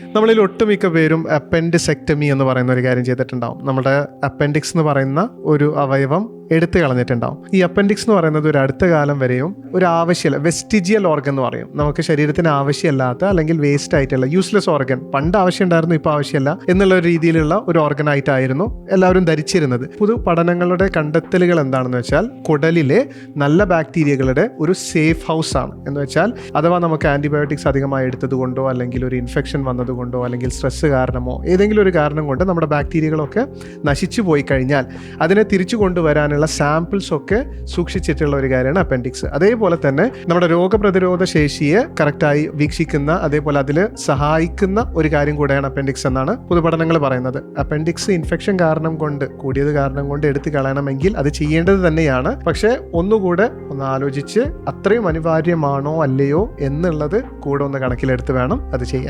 നമ്മളിൽ ഒട്ടുമിക്ക പേരും അപ്പൻഡിസെക്ടമി എന്ന് പറയുന്ന ഒരു കാര്യം ചെയ്തിട്ടുണ്ടാവും. നമ്മുടെ അപ്പൻഡിക്സ് എന്ന് പറയുന്ന ഒരു അവയവം എടുത്തു കളഞ്ഞിട്ടുണ്ടാവും. ഈ അപ്പൻഡിക്സ് എന്ന് പറയുന്നത് ഒരു അടുത്ത കാലം വരെയും ഒരു ആവശ്യമില്ല. വെസ്റ്റിജിയൽ ഓർഗൻ എന്ന് പറയും. നമുക്ക് ശരീരത്തിന് ആവശ്യമല്ലാത്ത അല്ലെങ്കിൽ വേസ്റ്റ് ആയിട്ടുള്ള യൂസ്ലെസ് ഓർഗൻ പണ്ട് ആവശ്യമുണ്ടായിരുന്നു ഇപ്പോൾ ആവശ്യമില്ല എന്നുള്ള രീതിയിലുള്ള ഒരു ഓർഗൻ ആയിട്ടായിരുന്നു എല്ലാവരും ധരിച്ചിരുന്നത്. പുതു പഠനങ്ങളുടെ കണ്ടെത്തലുകൾ എന്താണെന്ന് വെച്ചാൽ കുടലിലെ നല്ല ബാക്ടീരിയകളുടെ ഒരു സേഫ് ഹൗസ് ആണ്. എന്ന് വെച്ചാൽ അഥവാ നമുക്ക് ആന്റിബയോട്ടിക്സ് അധികമായി എടുത്തത് കൊണ്ടോ അല്ലെങ്കിൽ ഒരു ഇൻഫെക്ഷൻ വന്നതുകൊണ്ടോ അല്ലെങ്കിൽ സ്ട്രെസ് കാരണമോ ഏതെങ്കിലും ഒരു കാരണം കൊണ്ട് നമ്മുടെ ബാക്ടീരിയകളൊക്കെ നശിച്ചു പോയി കഴിഞ്ഞാൽ അതിനെ തിരിച്ചു കൊണ്ടുവരാനുള്ള സാമ്പിൾസ് ഒക്കെ സൂക്ഷിച്ചിട്ടുള്ള ഒരു കാര്യമാണ് അപ്പൻഡിക്സ് അതേപോലെ തന്നെ നമ്മുടെ രോഗപ്രതിരോധ ശേഷിയെ കറക്റ്റായി വീക്ഷിക്കുന്ന അതേപോലെ അതിൽ സഹായിക്കുന്ന ഒരു കാര്യം കൂടെയാണ് അപ്പൻഡിക്സ് എന്നാണ് പൊതുപഠനങ്ങൾ പറയുന്നത്. അപ്പൻഡിക്സ് ഇൻഫെക്ഷൻ കാരണം കൊണ്ട് കൂടിയത് കാരണം കൊണ്ട് എടുത്തു കളയണമെങ്കിൽ അത് ചെയ്യേണ്ടത് തന്നെയാണ്. പക്ഷേ ഒന്നുകൂടെ ഒന്ന് ആലോചിച്ച് അത്രയും അനിവാര്യമാണോ അല്ലയോ എന്നുള്ളത് കൂടെ ഒന്ന് കണക്കിലെടുത്ത് വേണം അത് ചെയ്യാൻ.